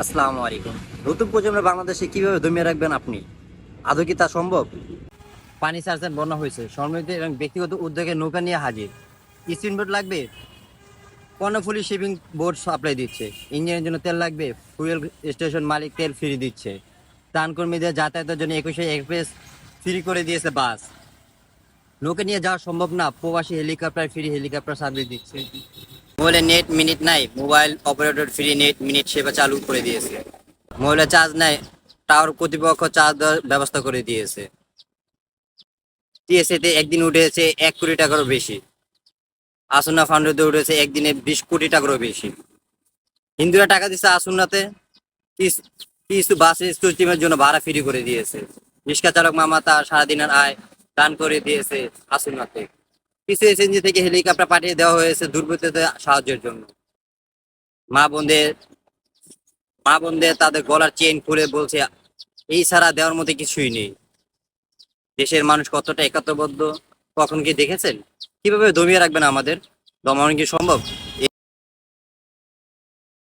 আসসালামু আলাইকুম। নতুন প্রজন্মের বাংলাদেশে কীভাবে দমিয়ে রাখবেন আপনি? আদৌ কি তা সম্ভব? পানি চার্জের বন্যা হয়েছে। সমৃদ্ধি এবং ব্যক্তিগত উদ্যোগে নৌকা নিয়ে হাজির। স্পিন বোট লাগবে? কর্ণফুলি শিপিং বোট সাপ্লাই দিচ্ছে। ইঞ্জিনের জন্য তেল লাগবে? ফুয়েল স্টেশন মালিক তেল ফ্রি দিচ্ছে। ত্রাণকর্মীদের যাতায়াতের জন্য একুশে এক্সপ্রেস ফ্রি করে দিয়েছে বাস। নৌকা নিয়ে যাওয়া সম্ভব না। প্রবাসী হেলিকপ্টার ফ্রি হেলিকপ্টার সার্ভিস দিচ্ছে। মোবাইলে নেট মিনিট নাই, mobile operator free, net minute সেবা চালু করে দিয়েছে। মোবাইলে চার্জ নাই, টাওয়ার কর্তৃপক্ষ চার্জ দেওয়ার ব্যবস্থা করে দিয়েছে। টিএসএতে একদিন উঠেছে এক কোটি টাকারও বেশি। আসুনা ফান্ডতে উঠেছে একদিনে বিশ কোটি টাকারও বেশি। হিন্দুরা টাকা দিচ্ছে আসন্নাতে কিছু- বাস স্কুল জন্য ভাড়া ফ্রি করে দিয়েছে। রিক্সা চালক মামা তার সারাদিনের আয় দান করে দিয়েছে আসুনাতে থেকে হেলিকপ্টার পাঠিয়ে দেওয়া হয়েছে দুর্বৃত্তদের সাহায্যের জন্য। মা বোনদের মা বোনদের তাদের গলার চেন খুলে বলছে, এই ছাড়া দেওয়ার মতো কিছুই নেই। দেশের মানুষ কতটা একাত্মবদ্ধ কখন কি দেখেছেন? কীভাবে দমিয়ে রাখবেন আমাদের? দমানো কি সম্ভব?